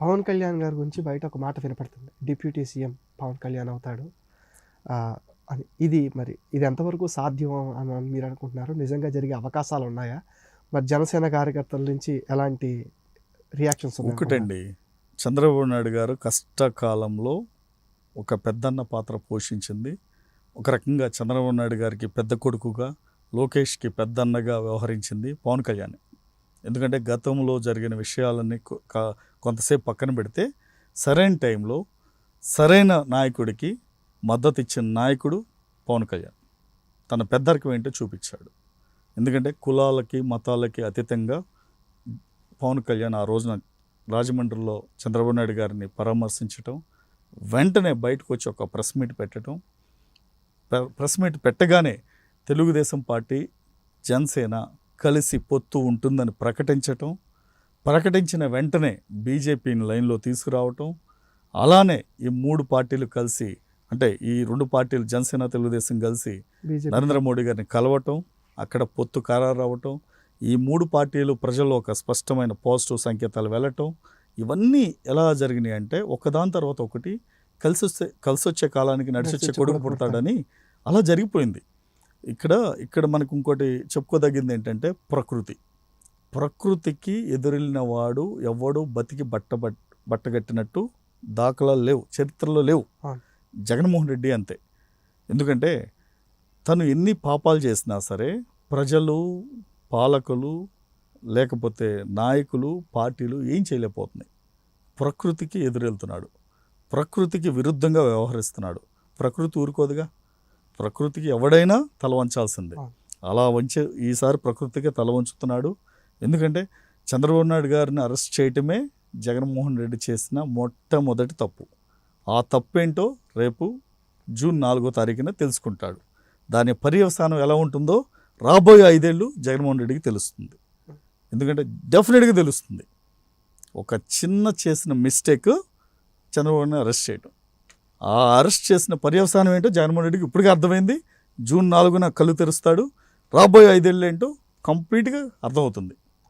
పవన్ కళ్యాణ్ గారి గురించి బయట ఒక మాట వినపడుతుంది. డిప్యూటీ సీఎం పవన్ కళ్యాణ్ అవుతాడు. అని. ఇది మరి ఇది ఎంతవరకు సాధ్యం అని మీరు అనుకుంటున్నారు? నిజంగా జరిగే అవకాశాలు ఉన్నాయా? మరి జనసేన కార్యకర్తల నుంచి ఎలాంటి రియాక్షన్స్ ఒకటండి చంద్రబాబు నాయుడు గారు కష్టకాలంలో ఒక పెద్దన్న పాత్ర పోషించింది. ఒక రకంగా చంద్రబాబు నాయుడు గారికి పెద్ద కొడుకుగా లోకేష్కి పెద్దన్నగా వ్యవహరించింది పవన్ కళ్యాణ్. ఎందుకంటే గతంలో జరిగిన విషయాలన్నీ కొంతసేపు పక్కన పెడితే సరైన టైంలో సరైన నాయకుడికి మద్దతు ఇచ్చిన నాయకుడు పవన్ కళ్యాణ్. తన పెద్దరికం ఏంటో చూపించాడు. ఎందుకంటే కులాలకి మతాలకి అతీతంగా పవన్ కళ్యాణ్ ఆ రోజున రాజమండ్రిలో చంద్రబాబు నాయుడు గారిని పరామర్శించటం వెంటనే బయటకు వచ్చి ఒక ప్రెస్ మీట్ పెట్టడం ప్రెస్ మీట్ పెట్టగానే తెలుగుదేశం పార్టీ జనసేన కలిసి పొత్తు ఉంటుందని ప్రకటించటం ప్రకటించిన వెంటనే బీజేపీని లైన్లో తీసుకురావటం అలానే ఈ మూడు పార్టీలు కలిసి అంటే ఈ రెండు పార్టీలు జనసేన తెలుగుదేశం కలిసి నరేంద్ర మోడీ గారిని కలవటం అక్కడ పొత్తు ఖరారు అవ్వటం ఈ మూడు పార్టీలు ప్రజల్లో ఒక స్పష్టమైన పాజిటివ్ సంకేతాలు వెళ్ళటం ఇవన్నీ ఎలా జరిగినాయి అంటే ఒకదాని తర్వాత ఒకటి కలిసి వస్తే కలిసి వచ్చే కాలానికి నడిచొచ్చే కొడుకు పుడతాడని అలా జరిగిపోయింది. ఇక్కడ ఇక్కడ మనకు ఇంకోటి చెప్పుకోదగింది ఏంటంటే ప్రకృతి. ప్రకృతికి ఎదురెళ్ళిన వాడు ఎవడు బతికి బట్ట బట్ బట్టగట్టినట్టు దాఖలాలు లేవు చరిత్రలో లేవు. జగన్మోహన్ రెడ్డి అంతే. ఎందుకంటే తను ఎన్ని పాపాలు చేసినా సరే ప్రజలు పాలకులు లేకపోతే నాయకులు పార్టీలు ఏం చేయలేకపోతున్నాయి. ప్రకృతికి ఎదురెళ్తున్నాడు. ప్రకృతికి విరుద్ధంగా వ్యవహరిస్తున్నాడు. ప్రకృతి ఊరుకోదుగా? ప్రకృతికి ఎవడైనా తల వంచాల్సిందే. అలా వంచే ఈసారి ప్రకృతికి తల వంచుతున్నాడు. ఎందుకంటే చంద్రబాబు నాయుడు గారిని అరెస్ట్ చేయటమే జగన్మోహన్ రెడ్డి చేసిన మొట్టమొదటి తప్పు. ఆ తప్పేంటో రేపు జూన్ నాలుగో తారీఖున తెలుసుకుంటాడు. దాని పర్యవసానం ఎలా ఉంటుందో రాబోయే ఐదేళ్ళు జగన్మోహన్ రెడ్డికి తెలుస్తుంది. ఎందుకంటే డెఫినెట్గా తెలుస్తుంది. ఒక చిన్న చేసిన మిస్టేక్ చంద్రబాబుని అరెస్ట్ చేయడం ఆ అరెస్ట్ చేసిన పర్యవసానం ఏంటో జగన్మోహన్ రెడ్డికి ఇప్పటికే అర్థమైంది. జూన్ నాలుగున కళ్ళు తెరుస్తాడు. రాబోయే ఐదేళ్ళు ఏంటో కంప్లీట్గా అర్థమవుతుంది.